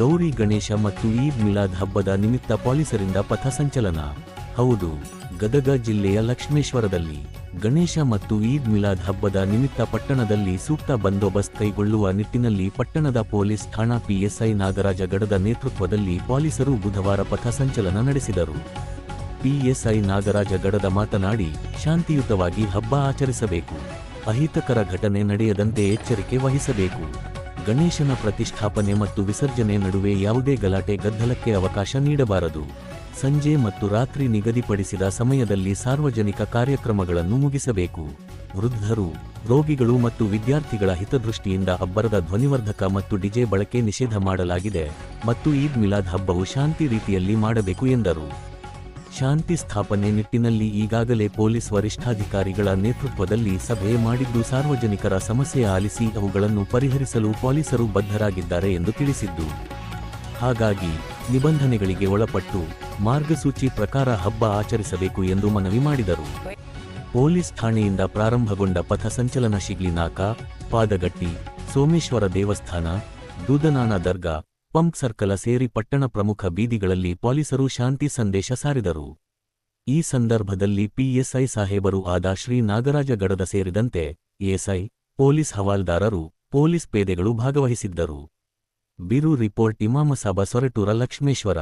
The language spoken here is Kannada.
ಗೌರಿ ಗಣೇಶ ಮತ್ತು ಈದ್ ಮಿಲಾದ್ ಹಬ್ಬದ ನಿಮಿತ್ತ ಪೊಲೀಸರಿಂದ ಪಥಸಂಚಲನ. ಹೌದು, ಗದಗ ಜಿಲ್ಲೆಯ ಲಕ್ಷ್ಮೇಶ್ವರದಲ್ಲಿ ಗಣೇಶ ಮತ್ತು ಈದ್ ಮಿಲಾದ್ ಹಬ್ಬದ ನಿಮಿತ್ತ ಪಟ್ಟಣದಲ್ಲಿ ಸೂಕ್ತ ಬಂದೋಬಸ್ತ್ ಕೈಗೊಳ್ಳುವ ನಿಟ್ಟಿನಲ್ಲಿ ಪಟ್ಟಣದ ಪೊಲೀಸ್ ಠಾಣಾ ಪಿಎಸ್ಐ ನಾಗರಾಜ ಗಡದ ನೇತೃತ್ವದಲ್ಲಿ ಪೊಲೀಸರು ಬುಧವಾರ ಪಥಸಂಚಲನ ನಡೆಸಿದರು. ಪಿಎಸ್ಐ ನಾಗರಾಜ ಗಡದ ಮಾತನಾಡಿ, ಶಾಂತಿಯುತವಾಗಿ ಹಬ್ಬ ಆಚರಿಸಬೇಕು. ಅಹಿತಕರ ಘಟನೆ ನಡೆಯದಂತೆ ಎಚ್ಚರಿಕೆ ವಹಿಸಬೇಕು. ಗಣೇಶನ ಪ್ರತಿಷ್ಠಾಪನೆ ಮತ್ತು ವಿಸರ್ಜನೆ ನಡುವೆ ಯಾವುದೇ ಗಲಾಟೆ ಗದ್ದಲಕ್ಕೆ ಅವಕಾಶ ನೀಡಬಾರದು. ಸಂಜೆ ಮತ್ತು ರಾತ್ರಿ ನಿಗದಿಪಡಿಸಿದ ಸಮಯದಲ್ಲಿ ಸಾರ್ವಜನಿಕ ಕಾರ್ಯಕ್ರಮಗಳನ್ನು ಮುಗಿಸಬೇಕು. ವೃದ್ಧರು, ರೋಗಿಗಳು ಮತ್ತು ವಿದ್ಯಾರ್ಥಿಗಳ ಹಿತದೃಷ್ಟಿಯಿಂದ ಅಬ್ಬರದ ಧ್ವನಿವರ್ಧಕ ಮತ್ತು ಡಿಜೆ ಬಳಕೆ ನಿಷೇಧ ಮಾಡಲಾಗಿದೆ ಮತ್ತು ಈದ್ ಮಿಲಾದ್ ಹಬ್ಬವು ಶಾಂತಿ ರೀತಿಯಲ್ಲಿ ಮಾಡಬೇಕು ಎಂದರು. ಶಾಂತಿ ಸ್ಥಾಪನೆ ನಿಟ್ಟಿನಲ್ಲಿ ಈಗಾಗಲೇ ಪೊಲೀಸ್ ವರಿಷ್ಠಾಧಿಕಾರಿಗಳ ನೇತೃತ್ವದಲ್ಲಿ ಸಭೆ ಮಾಡಿದ್ದು ಸಾರ್ವಜನಿಕರ ಸಮಸ್ಯೆ ಆಲಿಸಿ ಅವುಗಳನ್ನು ಪರಿಹರಿಸಲು ಪೊಲೀಸರು ಬದ್ಧರಾಗಿದ್ದಾರೆ ಎಂದು ತಿಳಿಸಿದ್ದು. ಹಾಗಾಗಿ ನಿಬಂಧನೆಗಳಿಗೆ ಒಳಪಟ್ಟು ಮಾರ್ಗಸೂಚಿ ಪ್ರಕಾರ ಹಬ್ಬ ಆಚರಿಸಬೇಕು ಎಂದು ಮನವಿ ಮಾಡಿದರು. ಪೊಲೀಸ್ ಠಾಣೆಯಿಂದ ಪ್ರಾರಂಭಗೊಂಡ ಪಥಸಂಚಲನ ಶಿಗ್ಲಿನಾಕ ಪಾದಗಟ್ಟಿ, ಸೋಮೇಶ್ವರ ದೇವಸ್ಥಾನ, ದೂದನಾನ ದರ್ಗಾ ಪಂಪ್ ಸರ್ಕಲ ಸೇರಿ ಪಟ್ಟಣ ಪ್ರಮುಖ ಬೀದಿಗಳಲ್ಲಿ ಪೊಲೀಸರು ಶಾಂತಿ ಸಂದೇಶ ಸಾರಿದರು. ಈ ಸಂದರ್ಭದಲ್ಲಿ ಪಿಎಸ್ಐ ಸಾಹೇಬರು ಆದ ಶ್ರೀ ನಾಗರಾಜ ಗಡದ ಸೇರಿದಂತೆ ಎಸ್ಐ ಪೊಲೀಸ್ ಹವಾಲ್ದಾರರು, ಪೊಲೀಸ್ ಪೇದೆಗಳು ಭಾಗವಹಿಸಿದ್ದರು. ಬಿರು ರಿಪೋರ್ಟ್ ಇಮಾಮಸಾಬ ಸೊರಟೂರ ಲಕ್ಷ್ಮೇಶ್ವರ.